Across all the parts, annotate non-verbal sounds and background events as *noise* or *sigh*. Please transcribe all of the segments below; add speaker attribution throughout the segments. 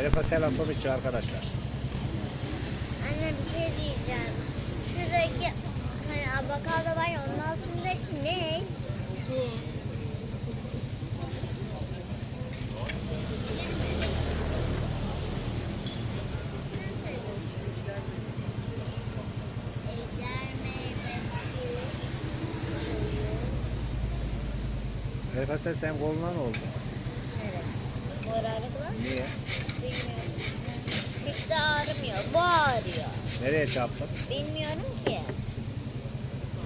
Speaker 1: Elif Asel Atomiçi arkadaşlar.
Speaker 2: Anne bir şey diyeceğim. Şuradaki hani avokado var ya onun altındaki ne? Ejder meyvesi suyu.
Speaker 1: Elif Asel sen koluna ne oldu? Niye?
Speaker 2: Bilmiyorum. Hiç de ağrımıyor. Bu ağrıyor.
Speaker 1: Nereye çarptın?
Speaker 2: Bilmiyorum ki.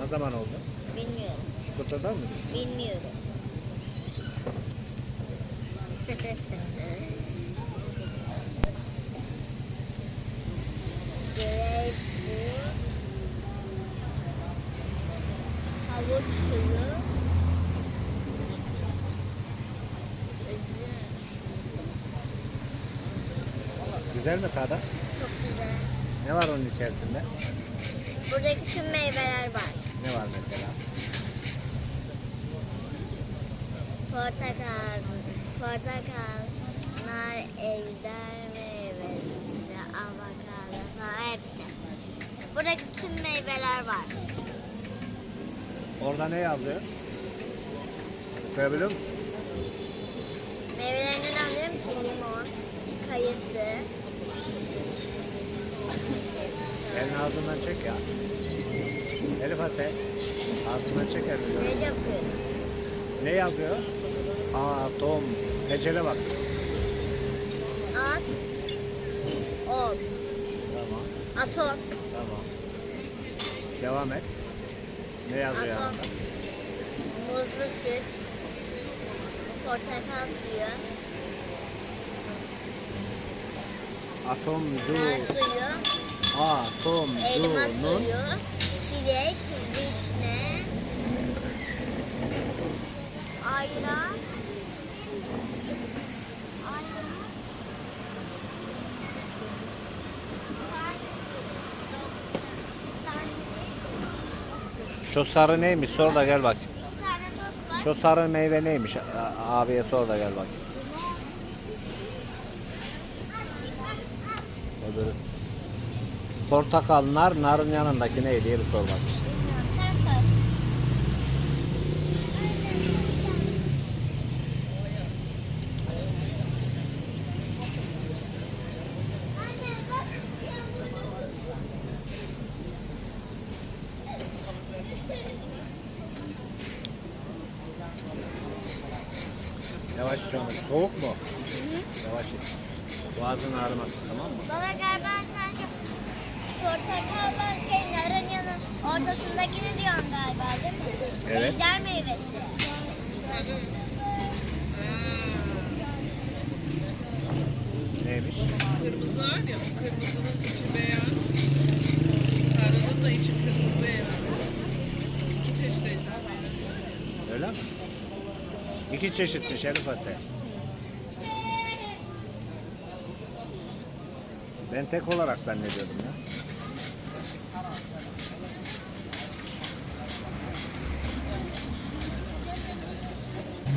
Speaker 1: Ne zaman oldu?
Speaker 2: Bilmiyorum.
Speaker 1: Skuterdan mı düştün?
Speaker 2: Bilmiyorum. *laughs* Greyfurt, havuç suyu,
Speaker 1: Güzel mi tadı?
Speaker 2: çok güzel.
Speaker 1: Ne var onun içerisinde?
Speaker 2: Buradaki tüm meyveler var.
Speaker 1: Ne var mesela?
Speaker 2: Portakal, portakal, nar, ejder meyvesi, avokado falan hepsi. Buradaki tüm meyveler var.
Speaker 1: Orada ne yazıyor? Okuyabiliyor musun?
Speaker 2: Meyvelerinden anlıyorum ki limon, kayısı.
Speaker 1: Elini ağzından çek ya. Elif Asel. Ağzından çek elini.
Speaker 2: Ne yapıyorum?
Speaker 1: Ne yazıyor? Atom. Ecele bak.
Speaker 2: At, ol,
Speaker 1: Tamam.
Speaker 2: atom,
Speaker 1: Tamam. Devam et. Ne yazıyor
Speaker 2: atom,
Speaker 1: yanında?
Speaker 2: muzlu süt, portakal suyu, nar
Speaker 1: Atomcu.
Speaker 2: suyu, elma
Speaker 1: Atomcunun
Speaker 2: suyu, çilek, vişne, ayran, ayran,
Speaker 1: Şu sarı neymiş? Sor da gel bakayım.
Speaker 2: bir tane tost var.
Speaker 1: Şu sarı meyve neymiş? A- Abiye sor da gel bakayım. Öbürü. Portakal, nar, narın yanındaki ne diye bir sor bakayım.
Speaker 2: Bilmiyorum, sen sor.
Speaker 1: Yavaş onu. Soğuk mu? Yavaş iç. Boğazın ağrımasın tamam mı?
Speaker 2: Baba galiba şu portakal var şey narın yanı ortasındakini diyorsun galiba değil mi?
Speaker 1: Evet.
Speaker 2: Ejder meyvesi.
Speaker 1: Neymiş?
Speaker 3: Kırmızı var ya, o kırmızının içi beyaz. Sarının da içi kırmızı yani. İki çeşit ejder meyvesi.
Speaker 1: Öyle mi? İki çeşitmiş Elif Asel. Ben tek olarak zannediyordum ya.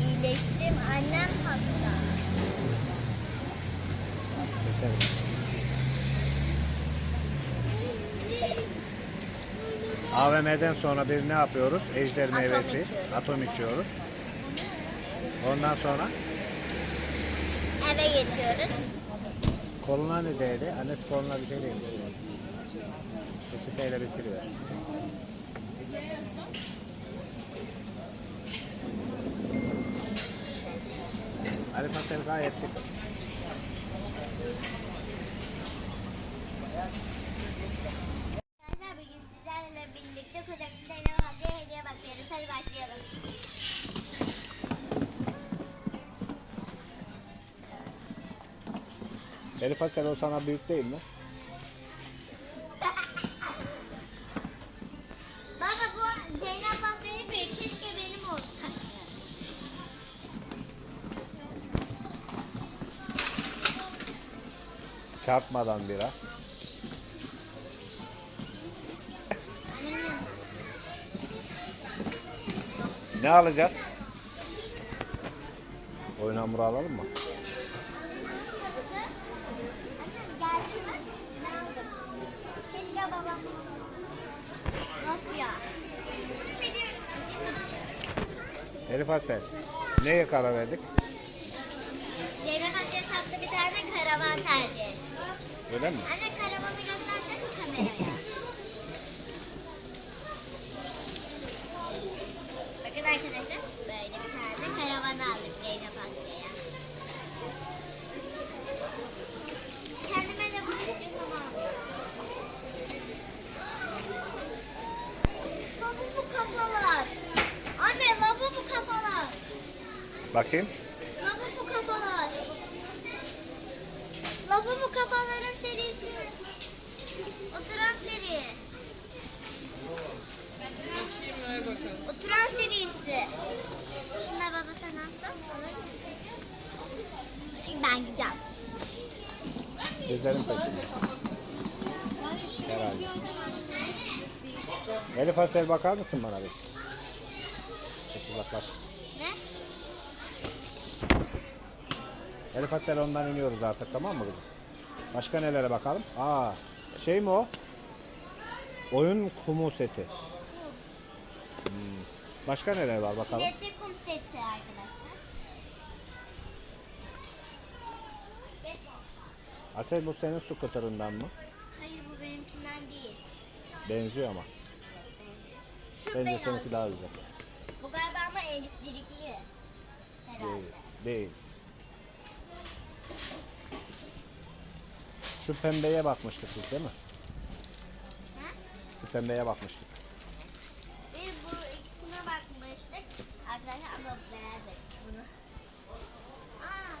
Speaker 2: İyileştim annem hasta.
Speaker 1: Keselim. AVM'den sonra bir ne yapıyoruz? Ejder
Speaker 2: Atom
Speaker 1: meyvesi,
Speaker 2: içiyoruz.
Speaker 1: atom içiyoruz. Ondan sonra
Speaker 2: Eve getiriyoruz.
Speaker 1: Koluna ne değdi? Annesi koluna bir şey değmiş. Peçeteyle bir siliyor. Ali Pasel gayet dik. Elif Asel o sana büyük değil mi?
Speaker 2: Baba bu Zeynep Aslı'yı büyük. Keşke benim olsa.
Speaker 1: Çarpmadan biraz. Ne alacağız? Oyun hamuru alalım mı? Elif Asel. Neye karar verdik?
Speaker 2: Zeynep Asya tatlı bir tane karavan tercih.
Speaker 1: Öyle mi?
Speaker 2: Anne karavanı göstersene kameraya. Bakın arkadaşlar böyle bir tane karavan aldık Zeynep Asya'ya. Kendime de bunu istiyorsam aldım. Lavabo kafalar. Anne lavabo kafalar.
Speaker 1: Bakayım.
Speaker 2: Lavabo kafalar. Lavabo kafaların serisi. Oturan seri. Oturan serisi. Şimdi baba sen alsan. Ben gideceğim.
Speaker 1: Gezelim peşinde. Herhalde. Elif Asel bakar mısın bana bir? Çok uzaklaş.
Speaker 2: Ne?
Speaker 1: Elif Asel ondan iniyoruz artık tamam mı kızım? Başka nelere bakalım? Aa, şey mi o? Oyun kumu seti. Hmm. Başka neler var bakalım?
Speaker 2: Çilekli kum seti arkadaşlar.
Speaker 1: Asel bu senin su kıtırından mı?
Speaker 2: Hayır bu benimkinden değil.
Speaker 1: Benziyor ama.
Speaker 2: Şu
Speaker 1: Bence
Speaker 2: beyaz.
Speaker 1: seninki daha güzel.
Speaker 2: Bu galiba ama elektrikli. Herhalde.
Speaker 1: Değil. Değil. Şu pembeye bakmıştık biz değil mi?
Speaker 2: Ha?
Speaker 1: Şu pembeye bakmıştık.
Speaker 2: Biz bu ikisine bakmıştık. Arkadaşlar ama beğendik bunu. Aa.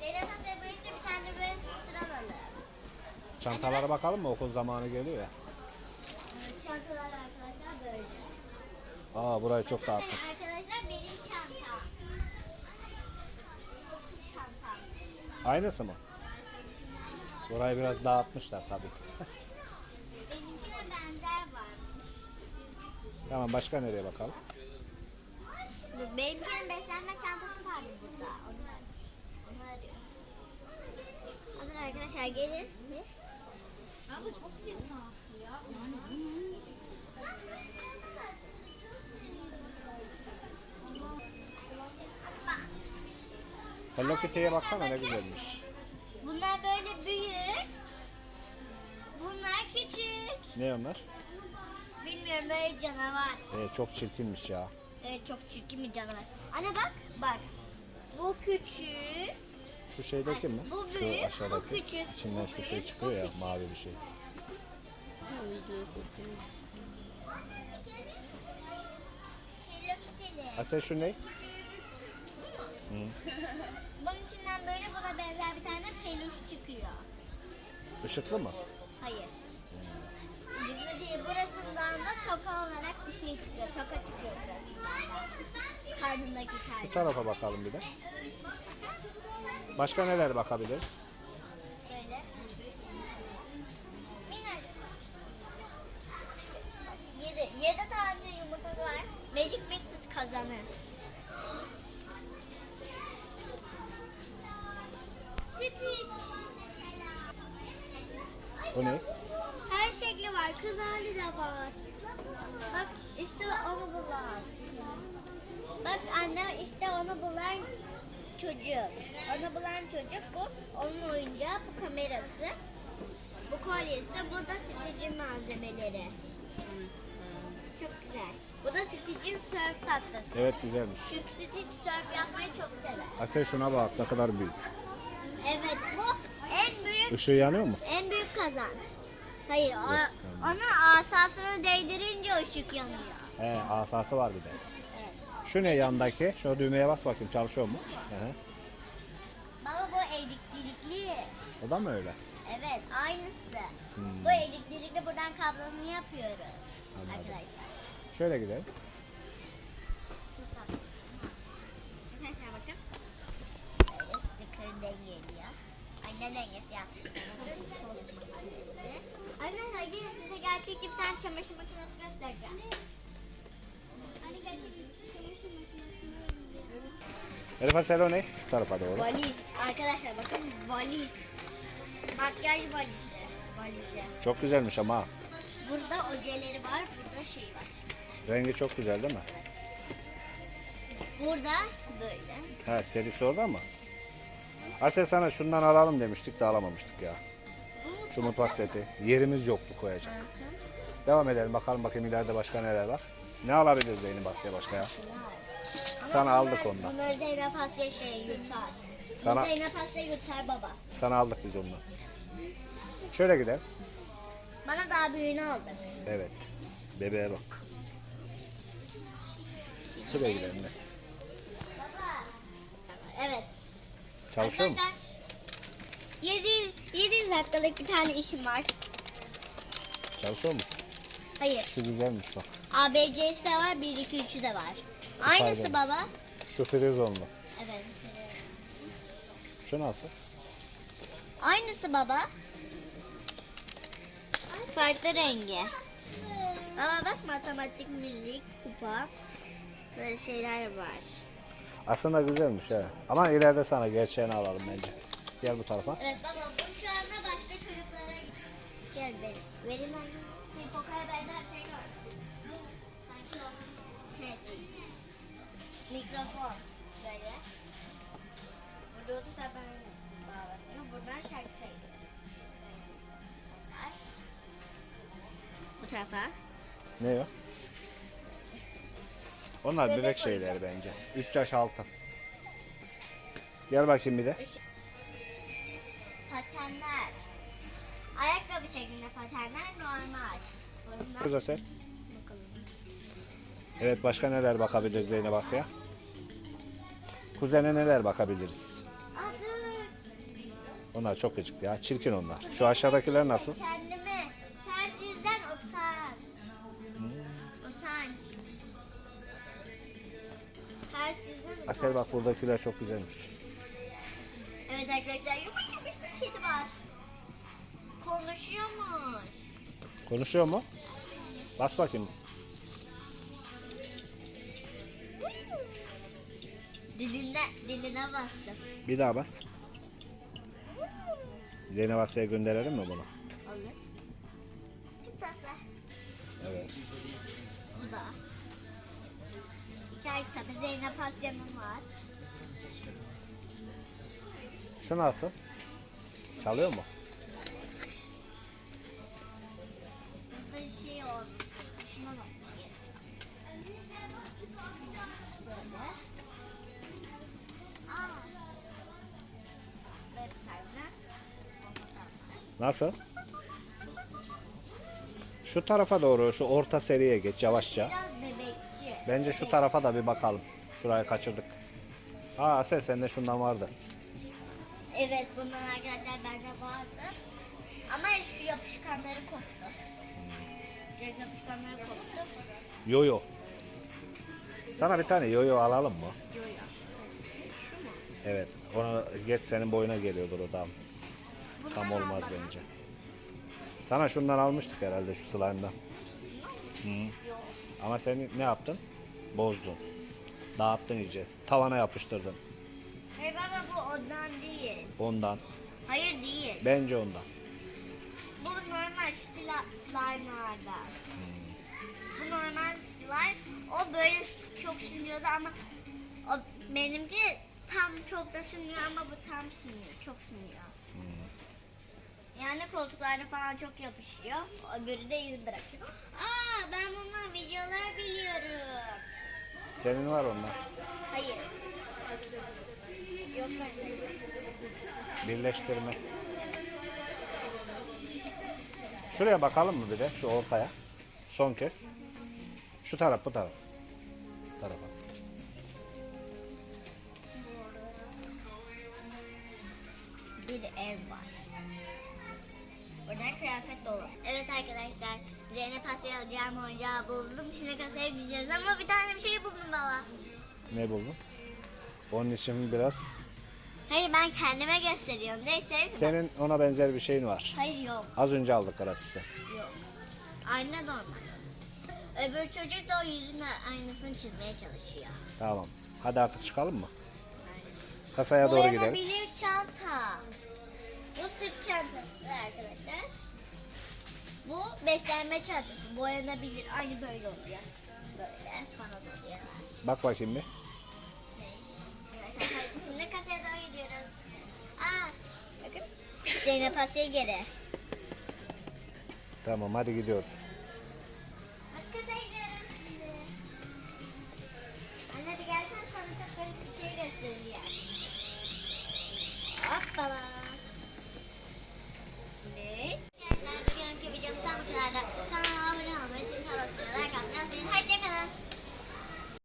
Speaker 2: Zeynep birlikte bir tane böyle scooter alalım.
Speaker 1: Çantalara bakalım mı? Okul zamanı geliyor ya.
Speaker 2: Çantalar arkadaşlar böyle.
Speaker 1: Aa burayı çok
Speaker 2: Bakın
Speaker 1: dağıtmış.
Speaker 2: Arkadaşlar benim çantam. Çantam.
Speaker 1: Aynısı mı? Burayı biraz dağıtmışlar tabii.
Speaker 2: Benimkine benzer var.
Speaker 1: Tamam başka nereye bakalım?
Speaker 2: Bu Benimkinin beslenme çantası vardı burada. Onu. Hazır arkadaşlar gelin. Bir.
Speaker 4: Abi çok lisanslı ya.
Speaker 1: Hello Kitty'ye baksana ne güzelmiş. Ne onlar?
Speaker 2: Bilmiyorum böyle canavar.
Speaker 1: Ee, çok çirkinmiş ya.
Speaker 2: Evet çok çirkin bir canavar. Anne bak bak. Bu küçük.
Speaker 1: Şu şeydeki mi?
Speaker 2: Bu
Speaker 1: Şu
Speaker 2: büyük, bu
Speaker 1: aşağıdaki.
Speaker 2: küçük,
Speaker 1: İçinden
Speaker 2: bu
Speaker 1: şu şey
Speaker 2: büyük,
Speaker 1: çıkıyor
Speaker 2: bu
Speaker 1: ya
Speaker 2: küçük.
Speaker 1: mavi bir şey. Asel şu ne? Hı.
Speaker 2: Bunun içinden böyle buna benzer bir tane peluş çıkıyor.
Speaker 1: Işıklı mı?
Speaker 2: Toka olarak bir şey çıkıyor. Toka çıkıyor burasından. Karnındaki
Speaker 1: Şu
Speaker 2: kalbi.
Speaker 1: tarafa bakalım bir de. Başka neler bakabiliriz?
Speaker 2: Böyle. Yedi, yedi tane yumurtası var. Magic Mixes kazanır. Stitch.
Speaker 1: Bu ne?
Speaker 2: Var. Kız hali de var. Bak işte onu bulan. Bak anne işte onu bulan çocuk. Onu bulan çocuk bu. Onun oyuncağı bu kamerası. Bu kolyesi. Bu da Stitch'in malzemeleri. Çok güzel. Bu da Stitch'in surf tahtası.
Speaker 1: Evet güzelmiş.
Speaker 2: Çünkü Stitch surf yapmayı çok sever.
Speaker 1: Asel şuna bak ne kadar büyük.
Speaker 2: Evet bu en büyük
Speaker 1: Işığı yanıyor mu?
Speaker 2: En büyük kazan. Hayır, o, onun asasını değdirince ışık yanıyor.
Speaker 1: He asası var bir de.
Speaker 2: Evet.
Speaker 1: Şu ne yandaki? Şu düğmeye bas bakayım çalışıyor mu? Hı.
Speaker 2: Baba bu elektrikli.
Speaker 1: O da mı öyle?
Speaker 2: Evet, aynısı.
Speaker 1: Hmm.
Speaker 2: Bu elektrikli buradan kablosunu yapıyoruz.
Speaker 1: Anladım.
Speaker 2: Arkadaşlar.
Speaker 1: Şöyle gidelim.
Speaker 2: Ay ne dengesi ya. Tost makinesi. Arkadaşlar gelin size gerçek bir tane çamaşır makinesi göstereceğim. Hani gerçek bir çamaşır makinesini
Speaker 1: Elif Asel o ne? Şu tarafa doğru.
Speaker 2: Valiz. Arkadaşlar bakın valiz. Makyaj valizi. Valizi.
Speaker 1: Çok güzelmiş ama.
Speaker 2: Burada ojeleri var, burada şey var.
Speaker 1: Rengi çok güzel değil mi?
Speaker 2: Burada böyle.
Speaker 1: Ha serisi orada mı? Asel sana şundan alalım demiştik de alamamıştık ya. Şu mutfak seti. Yerimiz yoktu koyacak. Devam edelim bakalım bakayım ileride başka neler var. Ne alabiliriz Zeynep Asya başka ya? Sana aldık ondan.
Speaker 2: Bunları Zeynep Asya şey yutar.
Speaker 1: Sana
Speaker 2: Zeynep Asya yutar baba.
Speaker 1: sana aldık biz ondan. Şöyle gidelim.
Speaker 2: Bana daha büyüğünü aldık.
Speaker 1: Evet. Bebeğe bak. Şuraya gidelim de.
Speaker 2: Baba. Evet.
Speaker 1: Çalışıyor mu?
Speaker 2: Arkadaşlar, 700, 700 dakikalık bir tane işim var.
Speaker 1: Çalışıyor mu?
Speaker 2: Hayır.
Speaker 1: Şu güzelmiş bak.
Speaker 2: ABC'si de var, 1, 2, 3'ü de var. Aynısı baba.
Speaker 1: Şu frizonlu.
Speaker 2: Evet.
Speaker 1: Şu nasıl?
Speaker 2: Aynısı baba. Farklı rengi. Ama bak matematik, müzik, kupa. Böyle şeyler var.
Speaker 1: Aslında güzelmiş ha. Ama ileride sana gerçeğini alalım bence. Gel bu tarafa.
Speaker 2: Evet baba bu şu anda başka çocuklara gel benim. Verin onu. Bir kokaya benzer şey var. Sanki o. Evet. Mikrofon. Böyle. Burada otursa ben bağlanıyorum. Buradan şarkı söylüyorum. Ay. Bu tarafa.
Speaker 1: Ne o? Onlar
Speaker 2: Bebek
Speaker 1: bebek şeyleri bence. 3 yaş altı. Gel bakayım bir de.
Speaker 2: Patenler. Ayakkabı şeklinde patenler normal. Bunlar
Speaker 1: Asel.
Speaker 2: bakalım.
Speaker 1: Evet başka neler bakabiliriz Zeynep Asya? Kuzene neler bakabiliriz?
Speaker 2: Dur.
Speaker 1: Onlar çok gıcık ya. Çirkin onlar. Şu aşağıdakiler nasıl?
Speaker 2: Kendime
Speaker 1: Asel bak buradakiler çok güzelmiş.
Speaker 2: Evet arkadaşlar yumuşak bir kedi var. Konuşuyormuş.
Speaker 1: Konuşuyor mu? Bas bakayım.
Speaker 2: Dilinde, diline bastım.
Speaker 1: Bir daha bas. Zeynep Asya'ya gönderelim mi bunu?
Speaker 2: Olur. Çok tatlı.
Speaker 1: Evet.
Speaker 2: Bu da. Hikaye kitabı Zeynep Asya'nın var.
Speaker 1: Şu nasıl? Çalıyor mu?
Speaker 2: Şey olmuş. Şundan olmuş. Böyle. Aa. Böyle bir tane.
Speaker 1: Nasıl? Şu tarafa doğru, şu orta seriye geç yavaşça.
Speaker 2: Biraz.
Speaker 1: Bence şu tarafa da bir bakalım. Şurayı kaçırdık. Aa Asel sende şundan vardı.
Speaker 2: Evet bundan arkadaşlar bende vardı. Ama şu yapışkanları koptu. Şu yapışkanları koptu.
Speaker 1: Yoyo. Sana bir tane yoyo alalım mı?
Speaker 2: Yo yo. Şu mu?
Speaker 1: Evet. Onu geç senin boyuna geliyordur o tam. Tam
Speaker 2: Bundan
Speaker 1: olmaz
Speaker 2: al bana.
Speaker 1: bence. Sana şundan almıştık herhalde şu slime'dan. Hı. Ama sen ne yaptın? Bozdun. Dağıttın iyice. Tavana yapıştırdın.
Speaker 2: Hayır baba bu ondan değil.
Speaker 1: Ondan.
Speaker 2: Hayır değil.
Speaker 1: Bence ondan.
Speaker 2: Bu normal şu sila, slime'lardan. Bu normal slime. O böyle çok sünüyordu ama o benimki tam çok da sünüyor ama bu tam sünüyor. Çok sünüyor. Yani koltuklarda falan çok yapışıyor. Öbürü de iz bırakıyor. Aa ben bundan videolar biliyorum.
Speaker 1: Senin var ondan.
Speaker 2: Hayır. Yok hayır.
Speaker 1: Birleştirme. Şuraya bakalım mı bir de? Şu ortaya. Son kez. Şu taraf bu taraf. Tarafa.
Speaker 2: bir ev var. Kıyafet dolu. Evet arkadaşlar. Zeynep Asya alacağım oyuncağı buldum. Şimdi kasaya gideceğiz ama bir tane bir şey buldum baba.
Speaker 1: Ne buldun? Onun için biraz...
Speaker 2: Hayır ben kendime gösteriyorum. Neyse.
Speaker 1: Senin ona benzer bir şeyin var.
Speaker 2: Hayır yok.
Speaker 1: Az önce aldık gratis'te.
Speaker 2: Yok. Ayna normal. Öbür çocuk da o yüzün aynısını çizmeye çalışıyor.
Speaker 1: Tamam. Hadi artık çıkalım mı? Kasaya doğru gidelim.
Speaker 2: Boyanabilir çanta. Bu sırt çantası arkadaşlar. Bu beslenme çantası. Boyanabilir. Aynı böyle oluyor. Böyle falan oluyor.
Speaker 1: Bak bak şimdi.
Speaker 2: Şimdi kasaya doğru gidiyoruz. Aa, bakın. Zeynep Asya'ya geri.
Speaker 1: Tamam hadi gidiyoruz.
Speaker 2: Bak bir gelsen sana çok garip bir şey göstereceğim. Hoppala.